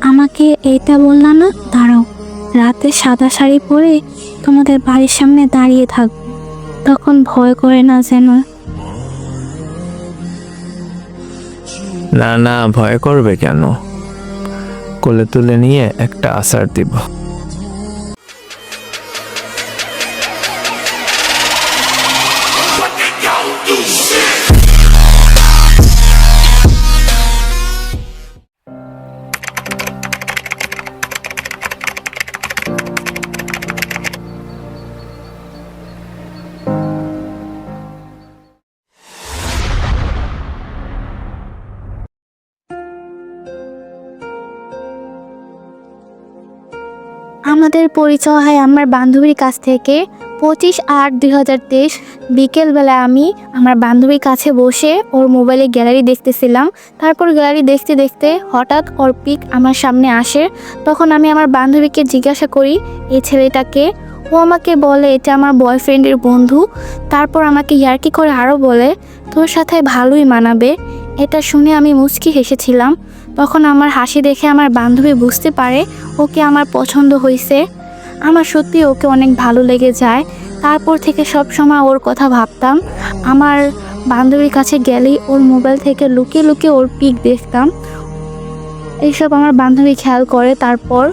আমাকে এইটা বললা না? দাঁড়াও। রাতে সাদা শাড়ি পরে তোমাদের বাড়ির সামনে দাঁড়িয়ে থাক। তখন ভয় করে না যেন। না না, ভয় করবে কেন? কোলে তুলে নিয়ে একটা আসার দিব। আমাদের পরিচয় হয় আমার বান্ধবীর কাছ থেকে। পঁচিশ আট দুই হাজার তেইশ বিকেলবেলা আমি আমার বান্ধবীর কাছে বসে ওর মোবাইলে গ্যালারি দেখতেছিলাম। তারপর গ্যালারি দেখতে দেখতে হঠাৎ ওর পিক আমার সামনে আসে। তখন আমি আমার বান্ধবীকে জিজ্ঞাসা করি এই ছেলেটাকে? ও আমাকে বলে, এটা আমার বয়ফ্রেন্ডের বন্ধু। তারপর আমাকে ইয়ার্কি করে আরও বলে, তোর সাথে ভালোই মানাবে। এটা শুনে আমি মুচকি হেসেছিলাম। তখন আমার হাসি দেখে আমার বান্ধবী বুঝতে পারে ওকে আমার পছন্দ হয়েছে আমার সত্যি ওকে অনেক ভালো লেগে যায়। তারপর থেকে সব সময় ওর কথা ভাবতাম। আমার বান্ধবীর কাছে গেলেই ওর মোবাইল থেকে লুকিয়ে লুকিয়ে ওর পিক দেখতাম। এইসব আমার বান্ধবী খেয়াল করে। তারপর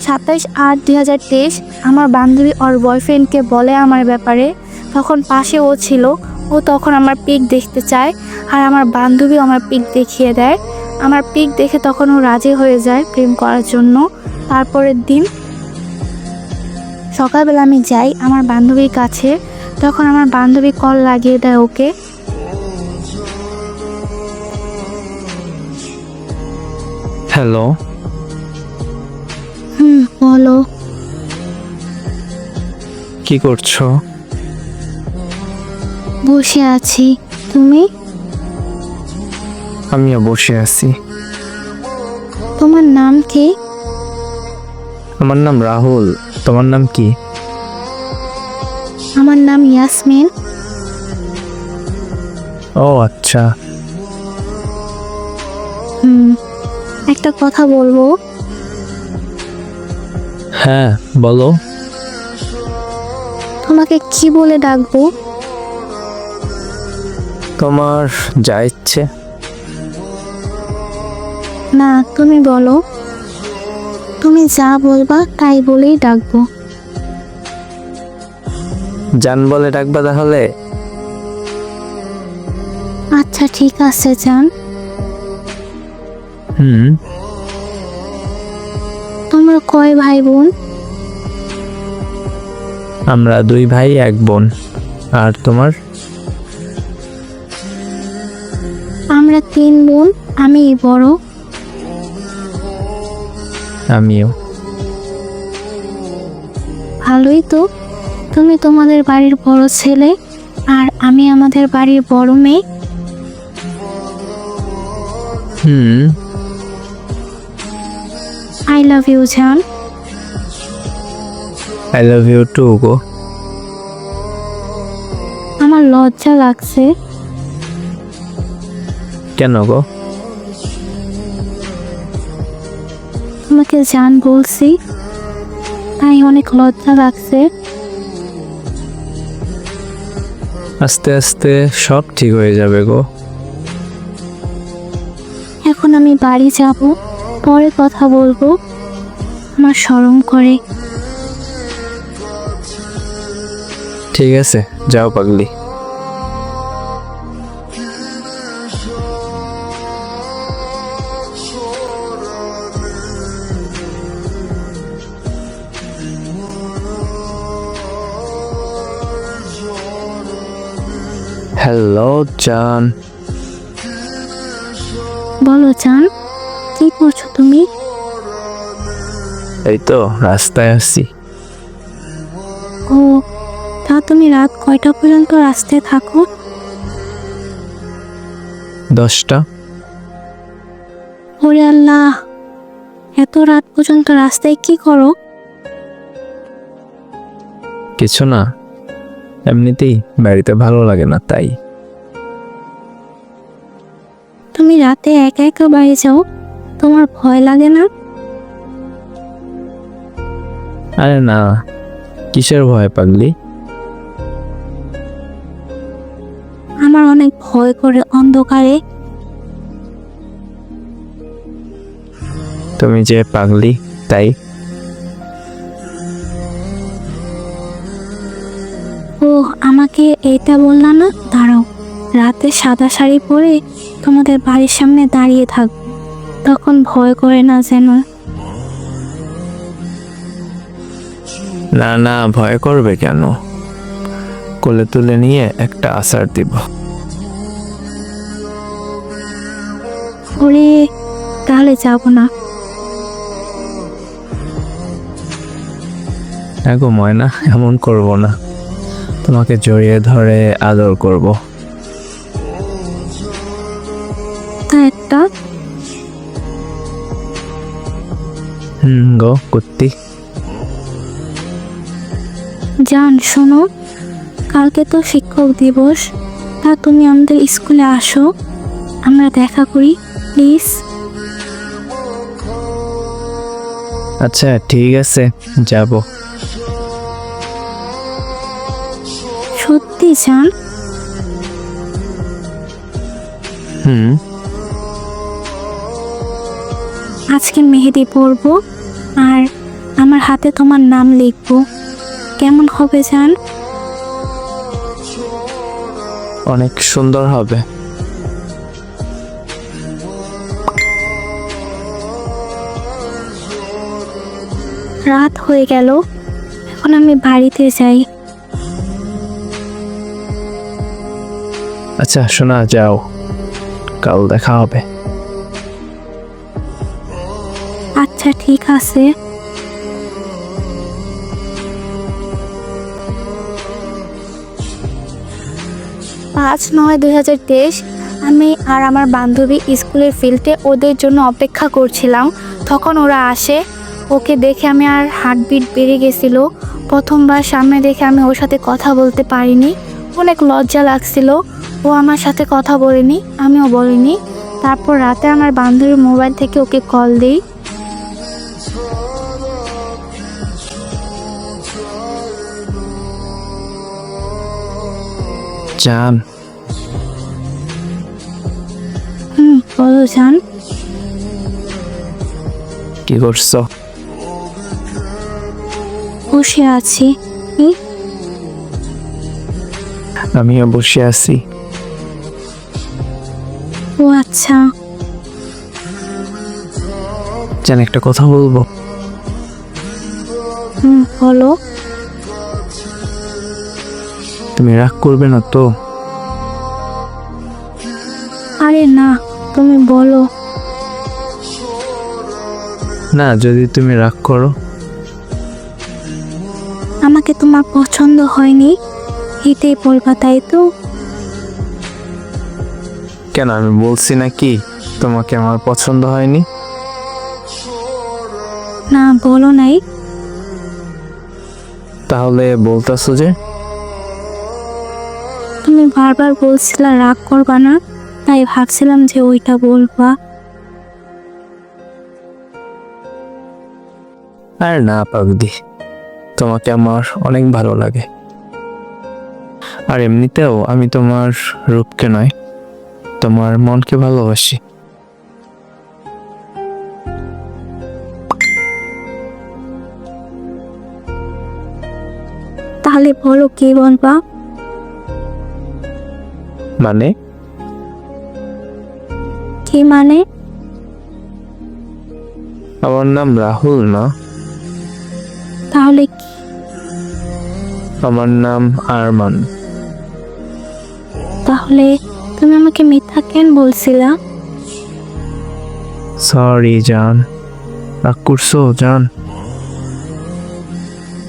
সাতাইশ আট দুই হাজার তেইশ আমার বান্ধবী ওর বয়ফ্রেন্ডকে বলে আমার ব্যাপারে। তখন পাশে ও ছিল। ও তখন আমার পিক দেখতে চায় আর আমার বান্ধবী আমার পিক দেখিয়ে দেয়। আমার পিক দেখে তখন ও রাজি হয়ে যায় প্রেম করার জন্য। তারপরের দিন সকালবেলা আমি যাই আমার বান্ধবীর কাছে। তখন আমার বান্ধবী কল লাগিয়ে দেয় ওকে। হ্যালো। হুম বলো। কি করছ? বসে আছি। তুমি? আমিও বসে আছি। তোমার নাম কি? আমার নাম রাহুল। তোমার নাম কি? আমার নাম ইয়াসমিন। ও আচ্ছা। হুম একটা কথা বলব? হ্যাঁ বলো। তোমাকে কি বলে ডাকবো? তোমার যা ইচ্ছে। না তুমি বলো। তুমি যা বলবা তাই বলেই ডাকবো। জান বলে ডাকবা তাহলে? আচ্ছা ঠিক আছে জান। হুম। তোমরা কয় ভাই বোন? আমরা দুই ভাই এক বোন। আর তোমার? আমরা তিন বোন আমি বড়। আমিও। ভালোই তো তুমি তোমাদের বাড়ির বড় ছেলে আর আমি আমাদের বাড়ির বড় মেয়ে। হুম। আই লাভ ইউ জান আই লাভ ইউ টু গো। আমার লজ্জা লাগছে। কেন গো? তোমাকে জান বলছি তাই অনেক লজ্জা লাগছে। আস্তে আস্তে সব ঠিক হয়ে যাবে গো। এখন আমি বাড়ি যাব পরে কথা বলব। আমার শরম করে। ঠিক আছে যাও পাগলি। হ্যালো জান বলো জান কি করছ তুমি? এই তো রাস্তায় আসছি ও তা তুমি রাত কয়টা পর্যন্ত রাস্তায় থাকো? দশটা। ওরে আল্লাহ এত রাত পর্যন্ত রাস্তায় কি করো? কিছু না এমনিতেই বাড়িতে ভালো লাগে না তাই। একা একা বাড়ি যাও। তোমার ভয় লাগে না? আরে না কিসের ভয় পাগলি? আমার অনেক ভয় করে অন্ধকারে। তুমি যে পাগলি তাই? ও আমাকে এইটা বললা না? দাঁড়াও। রাতে সাদা শাড়ি পরে তোমাদের বাড়ির সামনে দাঁড়িয়ে থাক তখন ভয় করে না যেন। না না ভয় করবে কেন? কোলে তুলে নিয়ে একটা আসার দিব। ওরে তাহলে যাব না। এগো ময়না এমন করব না। তোমাকে জড়িয়ে ধরে আদর করব। তা? হুম গো কুত্তি। জান শোনো কালকে তো শিক্ষক দিবস তা তুমি আমাদের স্কুলে আসো আমরা দেখা করি প্লিজ। আচ্ছা ঠিক আছে যাব। সত্যি জান? হুম। আজকে মেহেদি পরবো আর আমার হাতে তোমার নাম লিখব। কেমন হবে জান? অনেক সুন্দর হবে। রাত হয়ে গেল। এখন আমি বাড়িতে যাই। আচ্ছা শোনা যাও। কাল দেখা হবে। আচ্ছা ঠিক আছে। পাঁচ নয় দুই হাজার তেইশ, আমি আর আমার বান্ধবী স্কুলের ফিল্ডে ওদের জন্য অপেক্ষা করছিলাম। তখন ওরা আসে, ওকে দেখে আমি আর হার্টবিট বেড়ে গেছিল। প্রথমবার সামনে দেখে আমি ওর সাথে কথা বলতে পারিনি। অনেক লজ্জা লাগছিল। ও আমার সাথে কথা বলেনি, আমিও বলিনি। তারপর রাতে আমার বান্ধবীর মোবাইল থেকে ওকে কল দিই। জান হুম বলো জান কি করছ? বসে আছি। আমিও বসে আছি। ও আচ্ছা। জান একটা কথা বলব। হুম বলো। তুমি রাগ করবে না তো? আরে না তুমি বলো। না যদি তুমি রাগ করো। আমাকে তোমার পছন্দ হয়নি। এটাই বলবা তাই তো? কেন আমি বলছি নাকি তোমাকে আমার পছন্দ হয়নি? না বলো নাই। তাহলে বলতেছো যে বারবার বলছিলা রাগ করবা না? তাই ভাবছিলাম যে ওইটা বলবা। আর না পাগদি তোমাকে আমার অনেক ভালো লাগে। আর এমনিতেও আমি তোমার রূপকে নয় তোমার মনকে ভালোবাসি। তাহলে বলো কি বলবা? মানে? কি মানে? আমার নাম রাহুল না। তাহলে কি? আমার নাম আরমান। তাহলে তুমি আমাকে মিথ্যা কেন বলছিলা? সরি জান। রাগ করছ জান?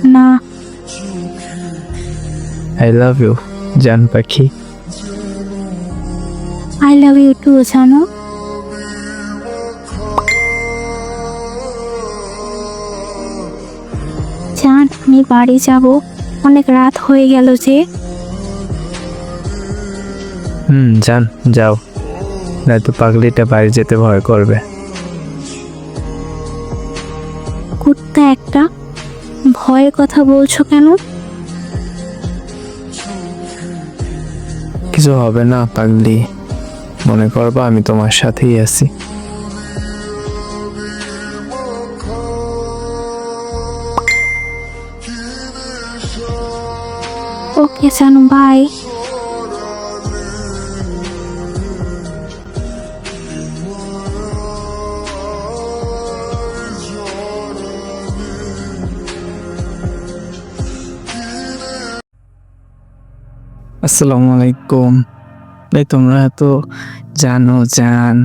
না। আই লাভ ইউ জান পাখি। আই লাভ ইউ টু জানো জান আমি বাড়ি যাব। অনেক রাত হয়ে গেল যে। হুম জান যাও। নয়তো পাগলিটা বাড়ি যেতে ভয় করবে। কুত্তা একটা ভয়ের কথা বলছো কেন? কিছু হবে না পাগলি। মনে করবা আমি তোমার সাথেই আছি। ওকে জানু বাই। আসসালামু আলাইকুম। এই তোমরা তো জানো জান,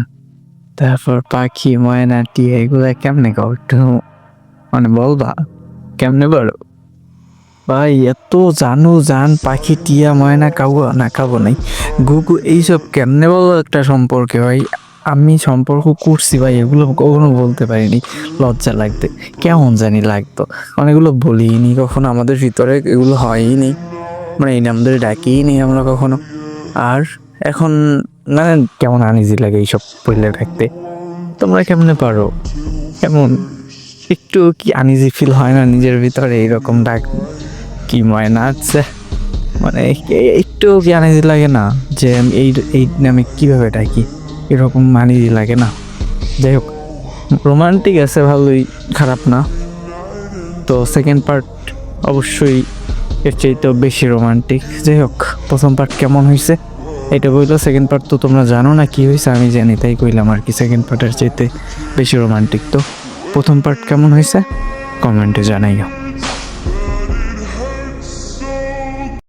তারপর পাখি ময়নাটি এগুলা কেমনে গাও একটু? মানে বলবা, কেমনে বলো ভাই, এত জানো জান, পাখি, টিয়া, ময়না খাব না খাব নাই। গুগু, এইসব কেমনে বলো একটা সম্পর্কে ভাই? আমি সম্পর্ক করছি ভাই, এগুলো কখনো বলতে পারিনি। লজ্জা লাগতে, কেমন জানি লাগতো। অনেকগুলো বলিনি কখনো, আমাদের ভিতরে এগুলো হয়ই মানে এই নাম ধরে ডাকিই নেই আমরা কখনো। আর এখন মানে কেমন আনিজি লাগে এইসব পড়লে থাকতে তোমরা কেমনে পারো? কেমন? একটু কি আনিজি ফিল হয় না নিজের ভিতরে এইরকম ডাক? কি ময়না আছে? মানে একটু কি আনিজি লাগে না? যে এই এই নামে কীভাবে ডাকি? এরকম আনিজি লাগে না? যাই হোক রোমান্টিক আছে ভালোই, খারাপ না। তো সেকেন্ড পার্ট অবশ্যই এর চাইতেও বেশি রোমান্টিক যাই হোক, প্রথম পার্ট কেমন হয়েছে এটা বলল সেকেন্ড পার্ট তো তোমরা জানো না কি হয়েছে আমি জানি, তাই কইলাম আর কি সেকেন্ড পার্টের চাইতে বেশি রোমান্টিক তো। প্রথম পার্ট কেমন হয়েছে কমেন্টে জানাইও।